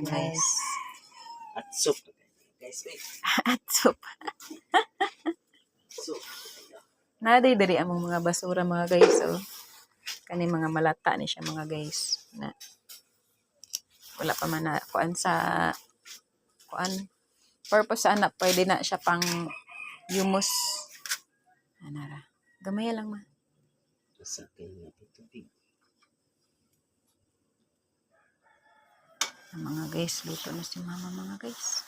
Guys. At soup. Guys, wait. At soup. Soup. Naday diri among mga basura mga guys. Oh. Kani mga malata ni siya mga guys. Na wala pa man na kuan sa kuan purpose sa anak pwede na siya pang humus anara gamay lang ma Sa kayo na tubig. Ang mga guys luto na si mama mga guys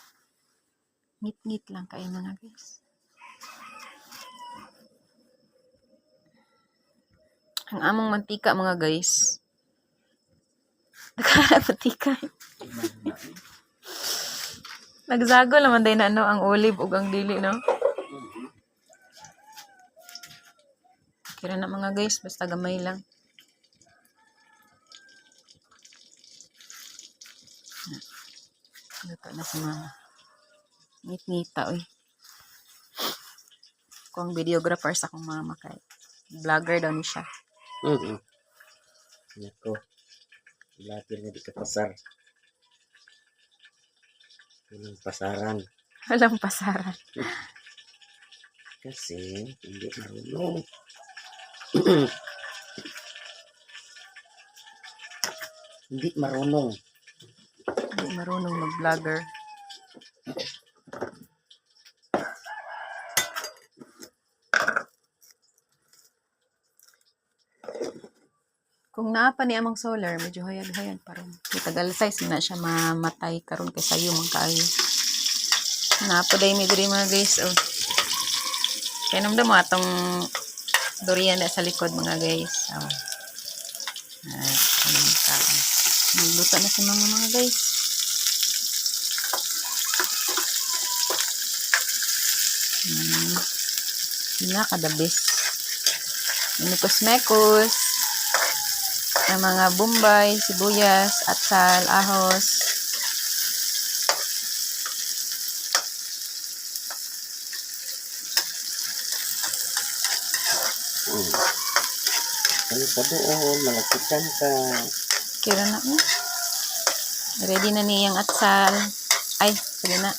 ngit-ngit lang kayo mga guys ang among mantika mga guys Nagkala mantika Nagzago naman din ano, ang olive ug ang dili, no? Kira na mga guys, basta gamay lang. Luto na. Ngit-ngita, oy. Kung videographer sa akong mama kay vlogger daw ni siya. Mm-hmm. Nako. Lapir na di ka pasar. Walang pasaran. Walang pasaran. Kasi hindi marunong. hindi marunong. Marunong mag-vlogger. Kung naapa ni amang solar, medyo hayag-hayag pa rin. Itagal size na siya mamatay karon kay sayo man kayo. Naapa day mi diri mga guys. Oh. Kaya namda mo atong durian na sa likod mga guys. Oh. Ay, anong kaon. Nagluto na si mga mga guys. Hmm. Yun na, kada best. Minikos-mekos. Ang mga bombay, sibuyas, atsal, ahos. Mm. Ano pa doon? Malakitan ka. Kira na mo. Ready na niyang atsal. Ay, sige na.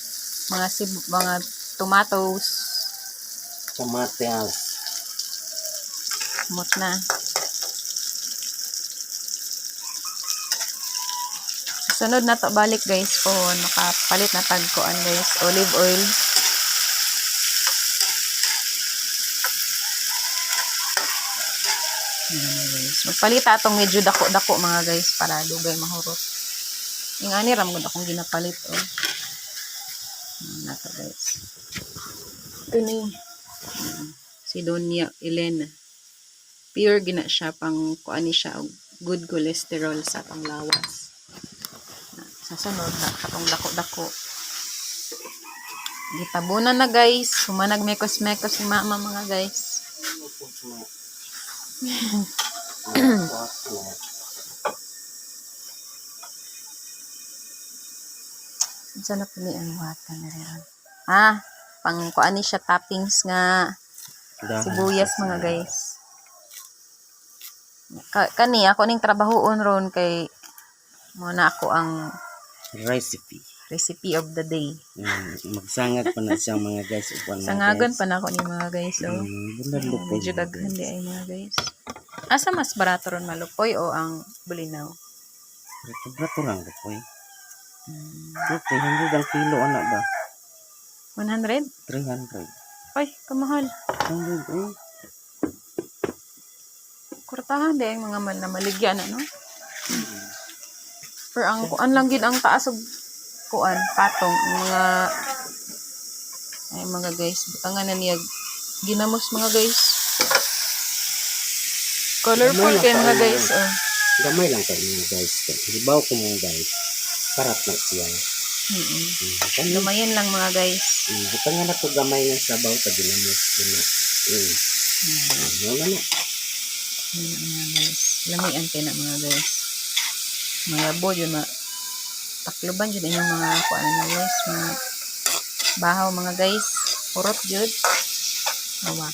Mga sib mga tomatoes. Kamatis. Mut na. Sunod na to balik guys po. Nakapalit na tagkoan guys. Olive oil. Yan guys. Magpalita atong medyo dako-dako mga guys para dugay mahurot. Yung ani ram gud akong ginapalit oh. Na to guys. Ito mm, si Donya Elena. Pure gina siya pang kuani siya og good cholesterol sa panglawas. Sa sunod na katong dako-dako. Gitabunan na guys. Humanag mekos-mekos si mama mga guys. Saan na pili ang wata na rin? Ah, pang kuani siya toppings nga sibuyas mga guys. Ka kani ako ning trabahoon ron kay mo na ako ang Recipe. recipe of the day. Mm, magsangag pa na siyang mga guys. Upan Sangagan pa na ako ni mga guys. So, Mm, uh, lupay. medyo daghan di ay mga guys. Asa mas barato ron malupoy o ang bulinaw? Brato lang lupoy. Mm, Lupoy, hindi ang kilo anak ba? 100? 300. Ay, kamahal. 100 eh. Kurtahan di ang mga mal na maligyan ano? Pero ang kuan lang gid ang taas og kuan patong mga ay mga guys butangan na niya ginamos mga guys colorful kay mga guys oh. Gamay lang kayo mga guys. Hibaw ko mga guys. Parat na siya. Mm, kan lumayan lang mga guys Mm, Buta nga na to gamay ng sabaw sa ginamos. Ina. Mm. Ano na na. Mm, mga guys lamian kay na mga guys mga bo yun na takloban yun yung mga kuan na guys mga bahaw mga guys purot jud Awa.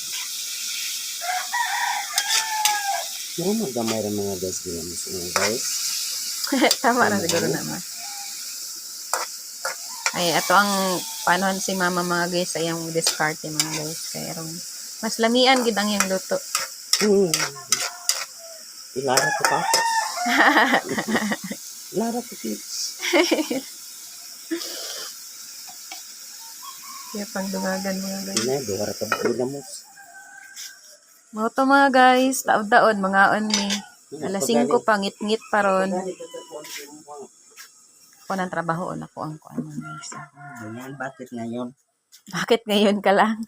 Muro mo gamay rin mga guys ginamos mga guys. Tama na siguro naman. Ay, ato ang paanohan si mama mga guys sa iyang diskarte mga guys. Kaya ron, mas lamian gid ang iyang luto. Hmm. Ilara ko pa. Ilara ko kids. Kaya pang dungagan mga guys. Ina, duwara ka ba ginamos? Mga to mga guys, taod-taod, mga on ni. Alas 5 pa, ngit-ngit pa ron. Ako ng trabaho, ako ang kuan mga guys. Ganyan, bakit ngayon? Bakit ngayon ka lang?